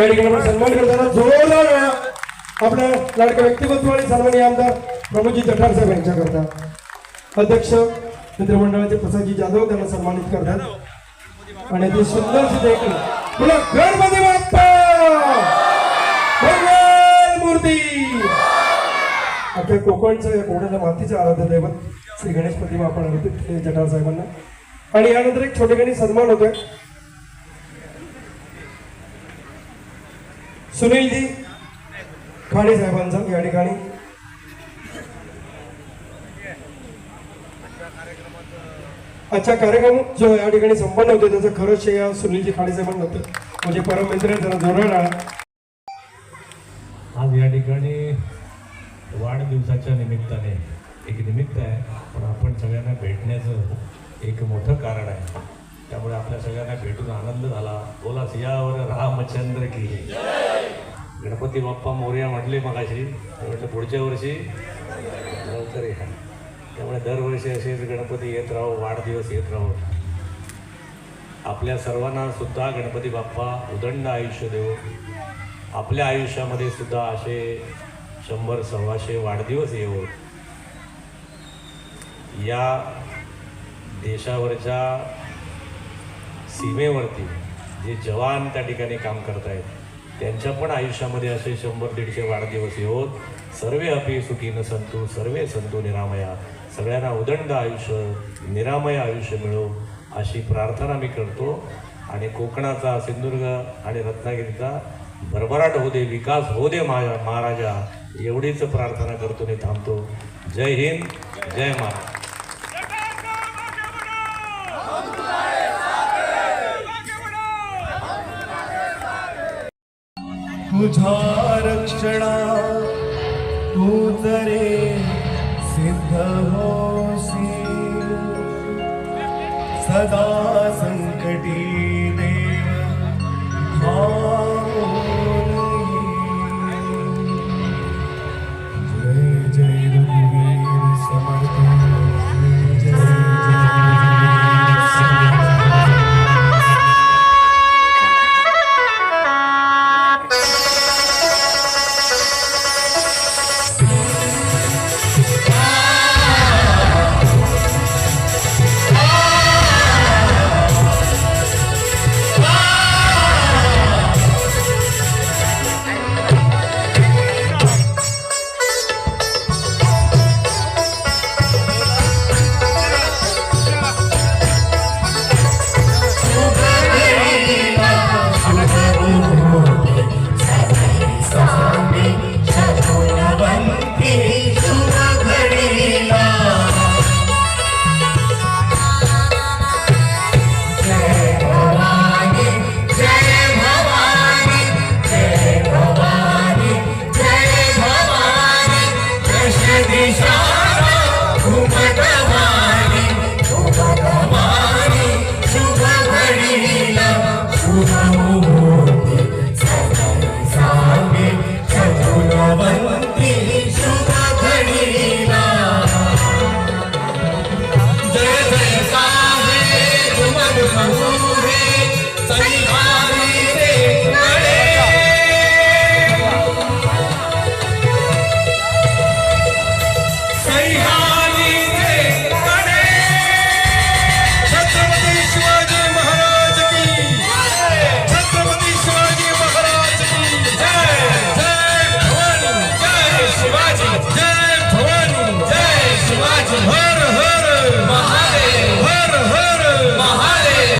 या ठिकाणी आपण सन्मान करताना जोरदार वेळा आपल्या लाडक्या व्यक्तिमत्व आणि सन्मानी आमदार प्रमोदजी जठार साहेब यांच्याकरता. अध्यक्ष मित्रमंडळाचे प्रसादजी जाधव त्यांना सन्मानित करतात. आणि ते सुंदर देखील तुला गणपती बाप्पा! मूर्ती! अख्ख्या कोकणचं या कोकणाच्या मातीचं आराध्य दैवत श्री गणेश प्रतिमा आपण जठार साहेबांना. आणि यानंतर एक छोटे सन्मान होतोय. सुनीलजी खाडे साहेबांचा या ठिकाणी. अच्छा कार्यक्रम जो या ठिकाणी संपन्न होतो त्याचं खरंच श्रेय सुनीलजी खाडे साहेबांना होतं. म्हणजे परम मित्र आहेत, आज या ठिकाणी वाढदिवसाच्या निमित्ताने एक निमित्त आहे पण आपण सगळ्यांना भेटण्याचं एक मोठं कारण आहे. त्यामुळे आपल्या सगळ्यांना भेटून आनंद झाला. बोला सियावर रामचंद्र की गणपती बाप्पा मोर्या म्हटले मगाशी. म्हटलं पुढच्या वर्षी लवकर या. त्यामुळे दरवर्षी असेच गणपती येत राहो वाढदिवस येत राहो. आपल्या सर्वांना सुद्धा गणपती बाप्पा उदंड आयुष्य देव. आपल्या आयुष्यामध्ये सुद्धा असे शंभर सव्वाशे वाढदिवस येवो. या देशावरच्या सीमेवरती जे जवान त्या ठिकाणी काम करत आहेत त्यांच्या पण आयुष्यामध्ये असे शंभर दीडशे वाढदिवस येऊन सर्वे अपि सुखीनं संतू सर्वे संतू निरामया सगळ्यांना उदंड आयुष्य निरामय आयुष्य मिळो अशी प्रार्थना मी करतो. आणि कोकणाचा सिंधुदुर्ग आणि रत्नागिरीचा भरभराट होऊ दे विकास होऊ दे मा महाराजा एवढीच प्रार्थना करतो मी थांबतो. जय हिंद जय महाराज तुझा रक्षणा तू रे सिद्ध होसी सदा संकटी